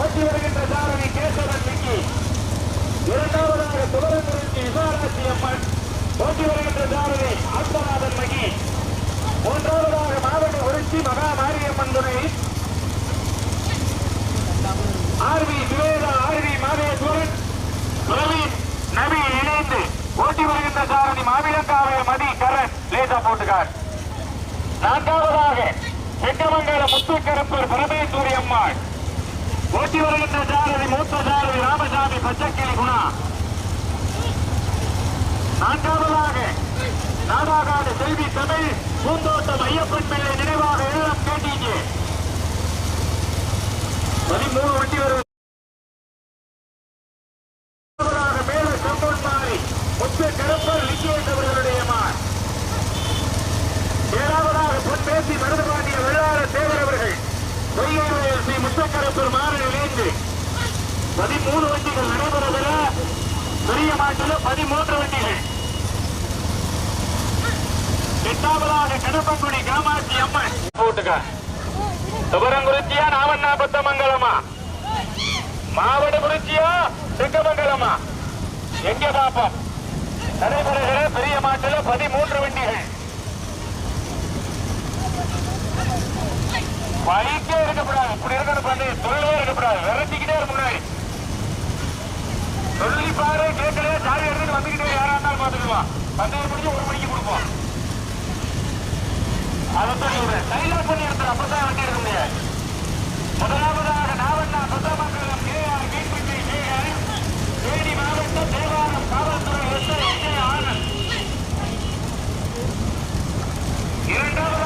ஓட்டி வருகின்ற சாரணி கேசவன் விக்கி இரண்டாவதாக சுவரங்குறிச்சி விசாலாட்சி அம்மன் ஓட்டி வருகின்ற சாரணி ஆத்மநாதன் மகி. மூன்றாவதாக மாவட்ட உருச்சி மகா மாரியம்மன் துணை R V Swetha R V Madheswaran Praveen Navi இணைந்து ஓட்டி வருகின்ற சாரணி மாவிலங்காவை மதி கரண் லேசா போட்டுக்கார். நான்காவதாக செங்கமங்கலம் முத்துக்கருப்பர் பரமேஸ்வரி அம்மாள். ஓட்டி வருகின்ற ஜாரதி மூத்த ஜாரதி ராமசாமி பச்சக்கிளி குணா. நான்காவதாக நாடாகாடு செல்வி தமிழ் பூந்தோட்டம் ஐயப்பன் பிள்ளை நினைவாக எழுதம் கேட்டீங்க. பதிமூணு வண்டி வரும் முதலாவதாக மேல கம்பன் மாறி முத்து கருப்பர் லிங்கேஷ் அவர்களுடைய மான் ஏழாவதாக பொன்பேசி மருதுபாண்டிய வெள்ளார தேவர் அவர்கள் பொய்யையில் ஸ்ரீ முத்தக்கருப்பர் மாறன் இணைந்து பதிமூணு வண்டிகள் நடைபெறுகிற பெரிய மாட்டில் பதிமூன்று வண்டிகள் எட்டாவதாக கடப்பங்குடி காமாட்சி அம்மன் போட்டுக்க சுபரங்குறிச்சியா நாவண்ணா பத்தமங்கலமா மாவட்ட குறிச்சியா சிங்கமங்கலமா எங்க நடைபெறுகிற பெரிய மாட்டில் பதிமூன்று வண்டிகள். பைக்கே இருக்கக்கூடாது இப்படி இருக்கணும் பண்ணி தொழிலே இருக்கக்கூடாது விரட்டிக்கிட்டே இருக்க முன்னாடி. சொல்லி பாரு கேட்கல. சாவி எடுத்துட்டு வந்துக்கிட்டே யாரா இருந்தாலும் பார்த்துக்கலாம். பந்தயம் முடிஞ்சு ஒரு மணிக்கு கொடுப்போம். அதை சொல்லி சொல்லிடுறேன் கையில பண்ணி எடுத்துரு. அப்பதான் வண்டி எடுக்க முடியாது. முதலாவதாக நாவண்ணா சொந்தமங்கலம் கேஆர் மீன்பிட்டி கேஆர் தேனி மாவட்டம் தேவாரம் காவல்துறை எஸ் விஜய் ஆனந்த் இரண்டாவதாக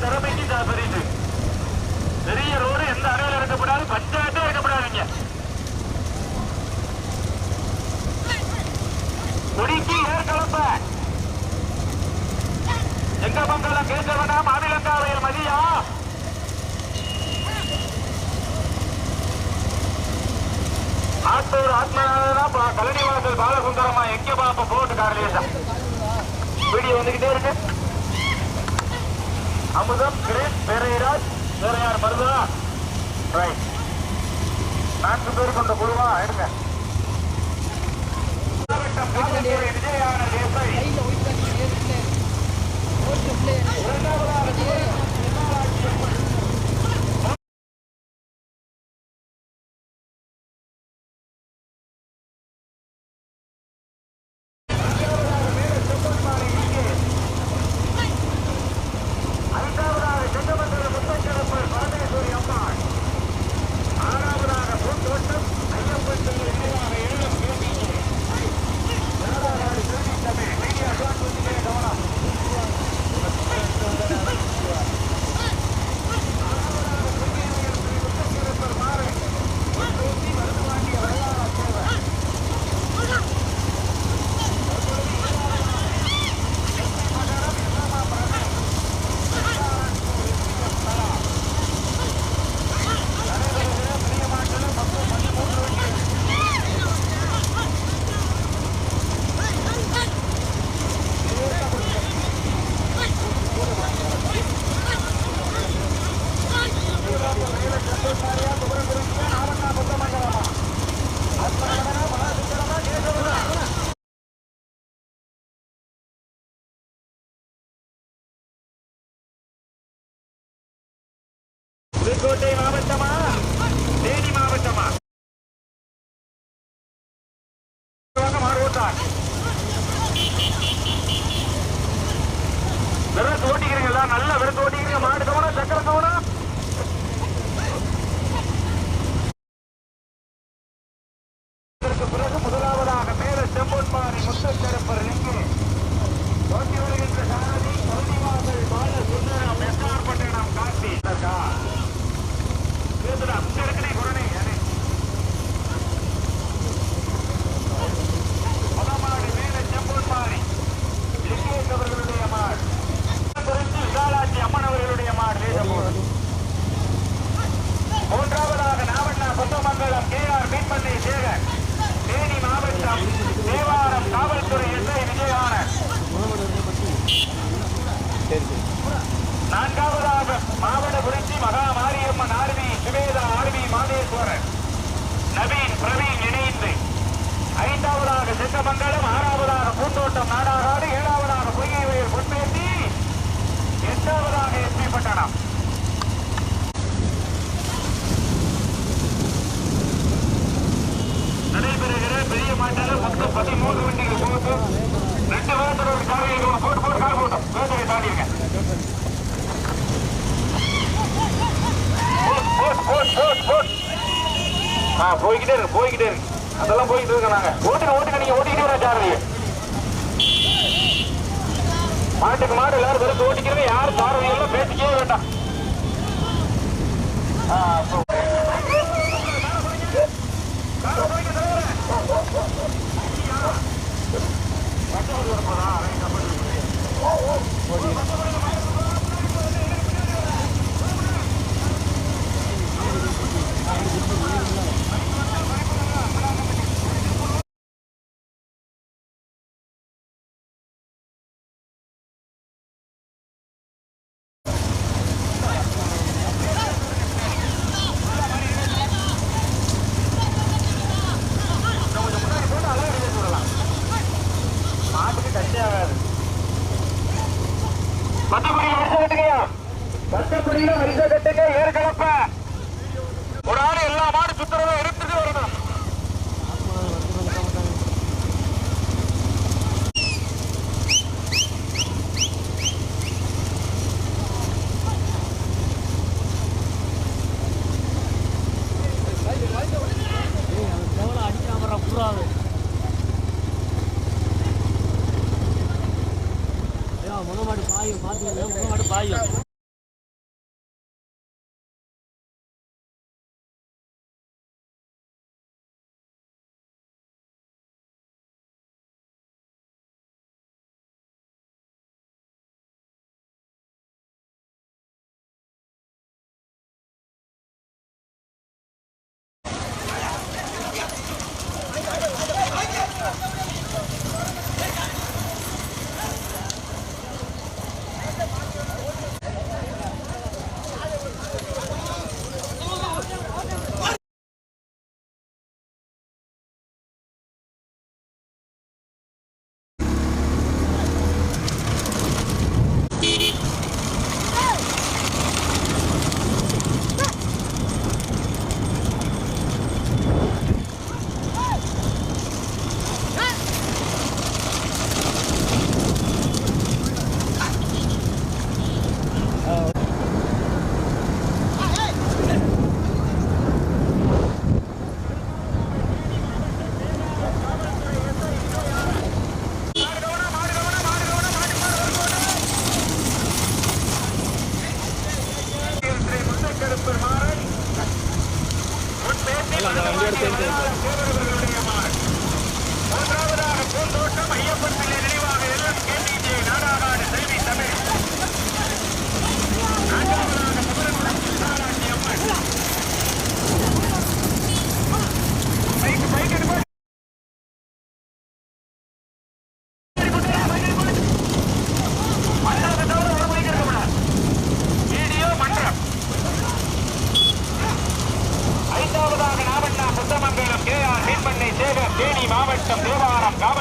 திறமைக்கு தான் பரிசு பெரிய ரோடு எந்த அறையில் இருக்கக்கூடாது பஞ்சாயத்தே இருக்கக்கூடாதுங்க கொடிக்கு ஏற்கலப்ப எங்க மங்கலம் வேண்டாம் மாநிலங்காவையில் மதியா? ஆத்தூர் ஆத்மநாதனா கலனிவாசல் பாலசுந்தரமா எங்க பாப்ப போட்டு காரலேசா வீடியோ வந்துகிட்டே இருக்கு. அமுதம் கிரேஸ் பேரையராஜ் வேற யார் மருதா ரைட் நான்கு பேர் கொண்ட குழுவா எடுங்க. விஜயான தேசை ஐந்தாவதாக செங்கமங்கலம் முத்தச்சிறப்பு பரமேஸ்வரி அம்மாள் ஆறாவதாக பூந்தோட்டம் ஐயப்பன் பிள்ளை நினைவாக எழுதும் கேள்வி ஏழாவது திருச்சி தமிழ் மீடியா அட்வான்ஸ் கவனம் புதுக்கோட்டை மாவட்டமா தேனி மாவட்டமா வாங்க, மாடு ஓட்டார் விரத்து ஓட்டிக்கிறீங்களா நல்ல மாடு கவனம் சக்கர கவனம் இதற்கு பிறகு முதலாவதாக மேல செம்பொன்மாரி முத்தக்கருப்பர் லிங்கு ஓட்டி வருகின்ற சாரதி பழனிவாசல் பால சுந்தரம் எஸ்ஆர் பட்டணம் காட்டி இருக்கா? இருக்குதா? அங்க இருக்குனே குரணே, யானே. மொதமாடு மேல செம்பொன்மாரி லிங்கேஷ் அவர்களுடைய மாடு குறிஞ்சி விசாலாட்சி அம்மன் அவர்களுடைய மாடு லேசப்போடு மூன்றாவதாக நாவண்ணா கொத்தமங்கலம் கே ஆர் மீன்பண்ணை சேகர் தேனி மாவட்டம் தேவாரம் காவல்துறை எஸ்ஐ விஜயானந்த் மாவட குறிச்சி Maha Mariyamman R V Swetha R V Madheswaran. Naveen Praveen இணைந்து ஐந்தாவதாக செங்கமங்கலம் ஆறாவதாக பூந்தோட்டம் நாடாகாடு ஏழாவதாக பொய்கை வயல் பொன்பேட்டி எட்டாவதாக எஸ்பி பட்டணம். நடைபெறுகிற பெரிய மாட்டால மொத்தம் பதிமூன்று வண்டிகள் போகுது ரெண்டு வேகத்தோட போட்டு போட்டு கால் போட்டோம். வேகத்தை தாண்டியிருக்கேன். ஆ போய்கிட்டே இருக்கு போய்கிட்டே இருக்கு. அதெல்லாம் போய்கிட்டு இருக்கோம் நாங்க. ஓட்டுங்க ஓட்டுங்க நீங்க ஓட்டிக்கிட்டே வர சாரதியை மாட்டுக்கு மாடு எல்லாரும் வெறுத்து ஓட்டிக்கிறவங்க யாரும் சாரதி எல்லாம் பேசிக்கவே வேண்டாம். ஆ, பத்தக்குடியில் வரிசை கட்டுங்கய்யா பத்தக்குடியில வரிசை கட்டுங்க ஏர் ஒரு ஆள் எல்லா மாடு சுத்துறதும்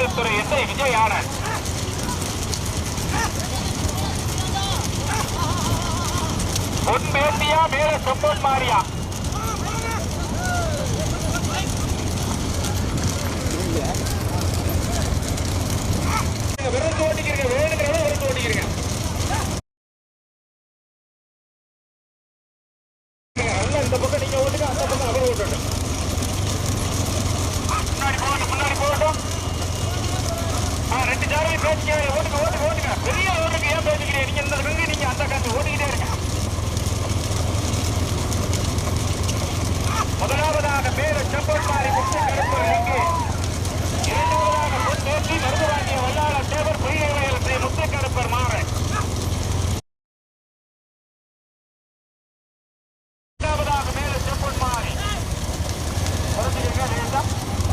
காவல்துறை எஸ்ஐ விஜய் ஆனந்த் பொன் பேட்டியா மேல செம்பொன் மாறியா விரத்து ஓட்டிக்கிறீங்க வேணுங்கிறத விரத்து ஓட்டிக்கிறீங்க நல்லா இந்த பக்கம் நீங்க ஓட்டுங்க அந்த பக்கம் அவர் ஓட்டட்டும் முன்னாடி போகட்டும் முன்னாடி போகட்டும் ஆ ரெண்டு ஜாரையும் பேசிக்க ஓட்டுங்க ஓட்டுங்க ஓட்டுங்க பெரிய ஓட்டுங்க ஏன் பேசிக்கிறீங்க நீங்க இந்த கங்கு நீங்க அந்த கங்கு ஓட்டிக்கிட்டே இருங்க முதலாவதாக பேர செம்பொன்மாரி முத்து கருப்பர் இங்கு இரண்டாவதாக பொன் தேர்ச்சி மருதுவாங்கிய வல்லாளர் தேவர் பொய்கையில் ஸ்ரீ முத்து கருப்பர் மாறன் இரண்டாவதாக மேல செம்பொன்மாரி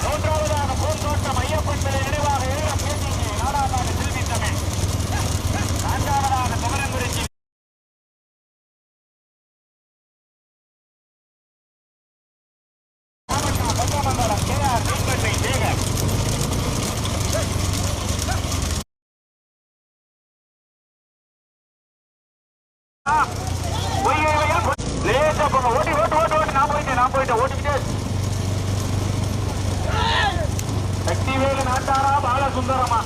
மூன்றாவதாக பூந்தோட்டம் ஐயப்பன் பிள்ளை நினைவாக ஏழம் பேசிக்கு நாடாளாக செல்வி தமிழ் நான்காவதாக குமரங்குறிச்சி பஞ்சமங்கலம் கே ஆர் மீன்பட்டை சேகர் லேசா போங்க. ஓட்டி ஓட்டு ஓட்டு ஓட்டு. நான் போயிட்டேன் நான் போயிட்டேன். ஓட்டிக்கிட்டே. சக்திவேலு நாட்டாரா? பாலசுந்தரமா?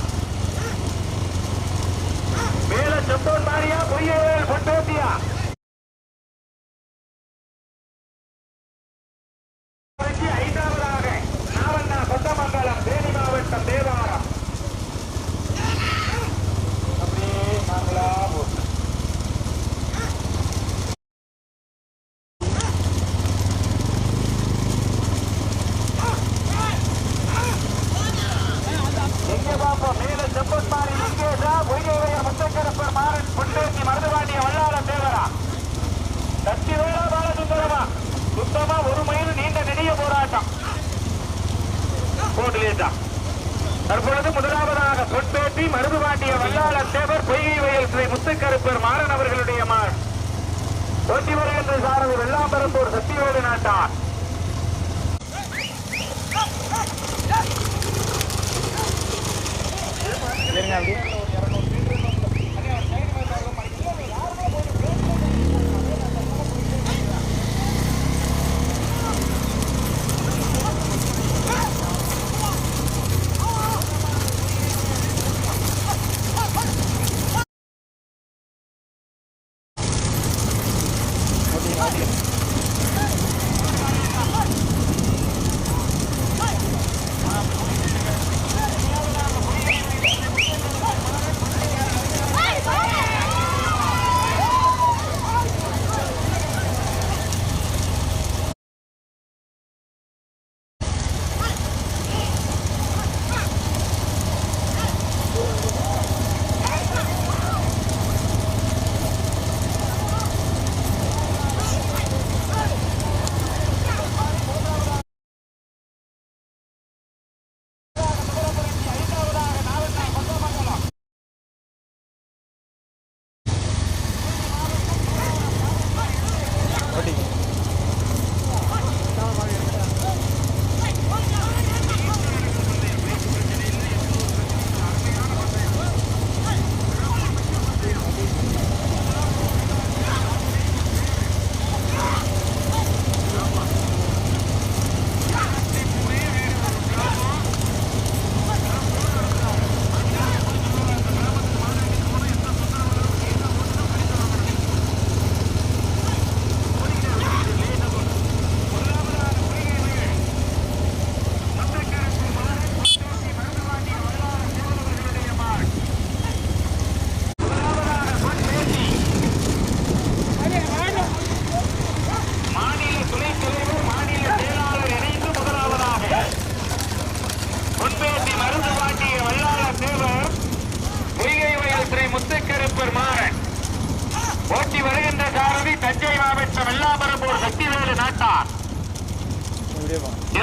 மேல செப்போன் மாரியா? பொய்யவேல் பொட்டோட்டியா ஐந்தாவதாக நாவண்ணா கொத்தமங்கலம் தேனி மாவட்டம் தேவாரம் அப்படியே நாங்களா போட்டு எங்க பாப்போம் மேல செப்பன் மாறி லிங்கேஷா பொய்யவையர் முத்தக்கரப்பர் மாறன் பொண்டேசி மருதுபாண்டிய வல்லாள தேவரா சக்தி வேளா பாலசுந்தரமா சுத்தமா ஒரு மைல் நீண்ட நெடிய போராட்டம் போட்டுலேட்டா தற்பொழுது முதலாவதாக பொன்பேட்டி மருதுபாண்டிய வல்லாளர் தேவர் பொய்கை வயல் ஸ்ரீ முத்துக்கருப்பர் மாறன் அவர்களுடைய மார் போட்டி வருகின்ற சாரதி வெள்ளாம்பரத்தூர் சக்திவேடு நாட்டார். மாநில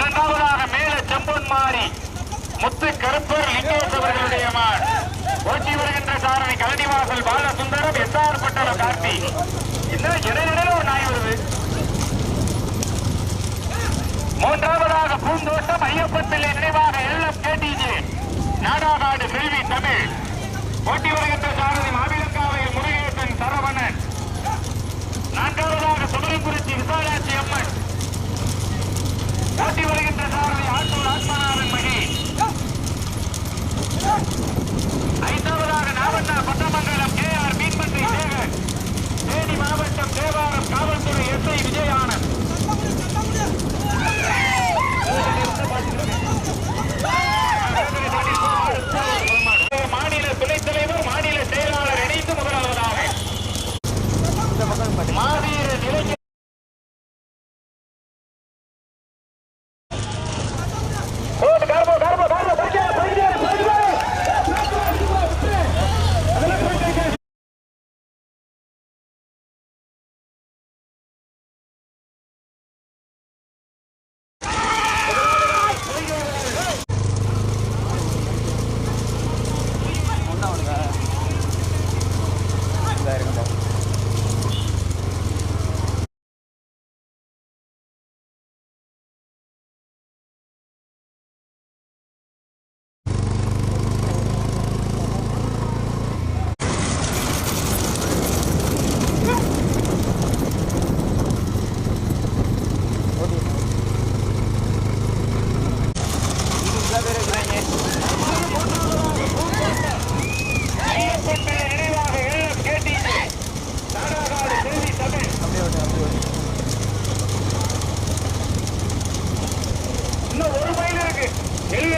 இரண்டாவதாக மேல செம்பன் மாறி முத்து கருப்பர் லிங்கேஷ் அவர்களுடைய மான். ஓட்டி வருகின்ற சாரணை கலனிவாசல் பாலசுந்தரம் எஸ் ஆர் கார்த்தி இன்னும் இடையிடையில ஒரு நாய் வருது. மூன்றாவதாக பூந்தோட்டம் ஐயப்பன் பிள்ளை நினைவாக எல்எம் கேடிஜே நாடாகாடு செல்வி தமிழ். ஓட்டி வருகின்ற சாரணி மாவிலக்காவை முருகேசன் சரவணன். நான்காவது ஓட்டி வருகின்ற சாரதி ஆட்டூர் ஆத்மநாதன் மகி. ஐந்தாவதாக நாவண்ணா பட்டமங்கலம் கே ஆர் மீன்பன்றி சேகர். தேனி மாவட்டம் தேவாரம் காவல்துறை எஸ்ஐ விஜயானந்த்.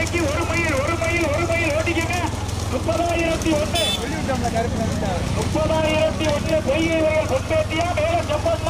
விலைக்கு ஒரு மைல் ஒரு மைல் ஒரு மைல் ஓட்டிக்கங்க முப்பதாயிரத்தி ஒன்று. முப்பதாயிரத்தி ஒன்று பொய்யை வயல் பொட்டேட்டியா மேல சப்பாத்தி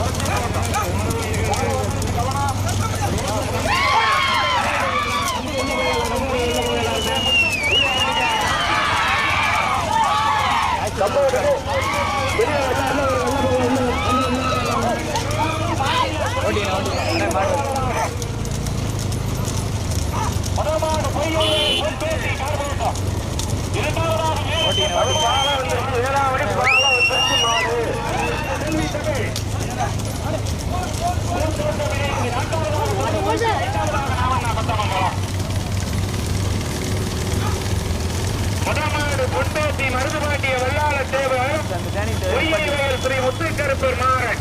Let's go. மருதுபாட்டிய வல்லாள தேவர் உயிரியல் ஸ்ரீ முத்துக்கருப்பர் மாறன்